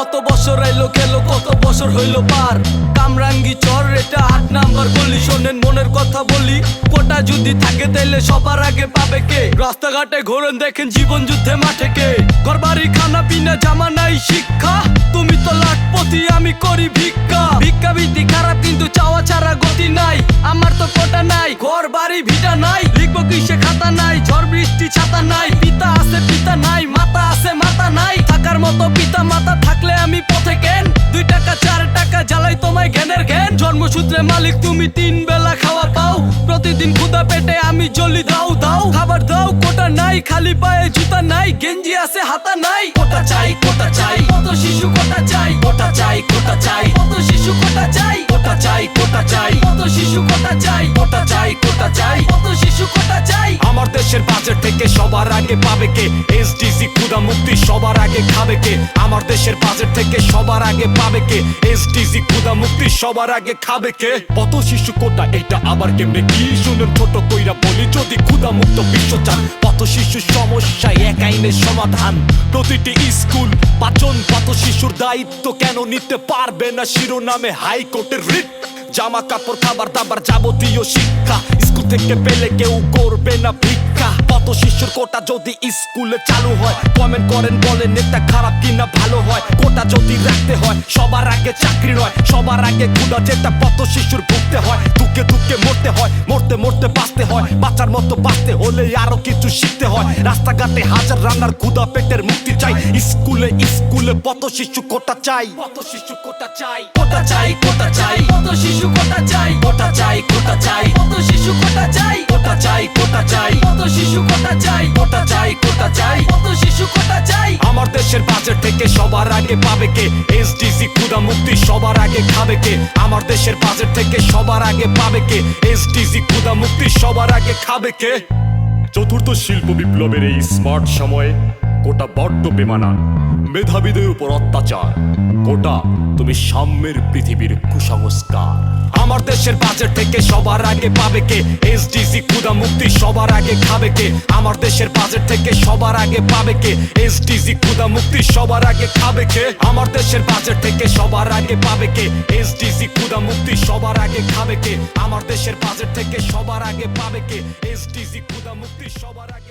কত বছর আইলো গেল, কত বছর হইল পার? কামরাঙ্গি চর, এটা আট নাম্বার গলি। শোনেন, মনের কথা বলি, কোটা যদি থাকে তাইলে সবার আগে পাবে কে? রাস্তাঘাটে ঘোরেন, দেখেন জীবন যুদ্ধে মাঠে কে? ঘরবাড়ি খানা পিনা জামা নাই শিক্ষা? তুমি তো লাখপতি, আমি করি ভিক্ষা। ভিক্ষা বৃত্তি খারাপ, কিন্তু চাওয়া ছাড়া গতি নাই। আমার তো কোটা নাই ঘর বাড়ি ভিটা নাই। লিখব কিসে খাতা নাই, ঝড় বৃষ্টি ছাতা নাই। পিতা আছে, পিতা নাই, মাতা আছে, মাতা নাই। থাকার মতো পিতা মাতা পথে কেন দুই টাকা চার টাকা জ্বালাই তোমায় জ্ঞানের জ্ঞান জন্মসূত্রে মালিক তুমি তিন বেলা খাওয়া পাও প্রতিদিন ক্ষুদা পেটে আমি জলি দাও দাও খাবার দাও কোটা নাই খালি পায়ে জুতা নাই গেঞ্জি আছে হাতা নাই কোটা চাই কোটা চাই কত শিশু কোটা চাই কোটা চাই কোটা চাই কত শিশু কোটা চাই কোটা চাই কোটা চাই কত শিশু কোটা চাই কোটা চাই কোটা চাই কত শিশু কোটা চাই আমার দেশের বাজেট থেকে সবার আগে পাবে কে? এসডিসি ক্ষুদা মুক্তি সবার আগে খাবে কে? আমার দেশের বাজেট থেকে সবার আগে পাবে কে? এসডিসি ক্ষুদা মুক্তি সবার আগে খাবে কে? কত শিশু কোটা, এটা আবার কেমনে কি? শুনেন ছোট কইরা বলি, যদি ক্ষুদা মুক্ত বিশ্ব চান, কত শিশু সমস্যায় এক আইনের সমাধান? প্রতিটি স্কুল পাচন কত শিশুর দায়িত্ব কেন নিতে পারবে না? শিরোনামে হাইকোর্টের রিট জামা কাপড় খাবার দাবার যাবতীয় শিক্ষা। স্কুল থেকে পেলে কেউ করবে না ভিক্ষা। কত শিশুর কোটা যদি স্কুলে চালু হয় কমেন্ট করেন বলেন এটা খারাপ কিনা ভালো হয়? কোটা যদি রাখতে হয় সবার আগে চাকরি নয় সবার আগে ক্ষুদা যেটা কত শিশুর ভুগতে হয়। দুঃখে দুঃখে মরতে হয় মরতে মরতে বাঁচতে হয় বাচ্চার মতো বাঁচতে হলে আরও কিছু শিখতে হয়। রাস্তাঘাটে হাজার রান্নার ক্ষুদা পেটের মুক্তি চাই স্কুলে স্কুলে কত শিশু কোটা চাই? কত শিশু কোটা চাই? কোটা চাই কোটা চাই কত শিশু কোটা চাই কোটা চাই কোটা চাই কত শিশু কোটা চাই কোটা চাই কোটা চাই কত শিশু কোটা চাই কোটা চাই কোটা চাই কত শিশু কোটা চাই আমার দেশের বাজেট থেকে সবার আগে পাবে কে এসডিসি ক্ষুদা মুক্তি সবার আগে খাবে কে আমার দেশের বাজেট থেকে সবার আগে পাবে কে এসডিসি ক্ষুদা মুক্তি সবার আগে খাবে কে চতুর্থ শিল্প বিপ্লবের এই স্মার্ট সময়ে কোটা বড্ড বেমানান মেধাবীদের উপর অত্যাচার কোটা তুমি সাম্যের পৃথিবীর কুসংস্কার। আমার দেশের বাজেট থেকে সবার আগে পাবে কে? এসডিসি ক্ষুদা মুক্তি সবার আগে খাবে কে? আমার দেশের বাজার থেকে সবার আগে পাবে কে? এসডিসি ক্ষুদা মুক্তি সবার আগে খাবে কে? আমার দেশের বাজার থেকে সবার আগে পাবে কে? এসডিসি ক্ষুদা মুক্তি সবার আগে খাবে কে? আমার দেশের বাজেট থেকে সবার আগে পাবে কে? এসডিসি ক্ষুদা মুক্তি সবার আগে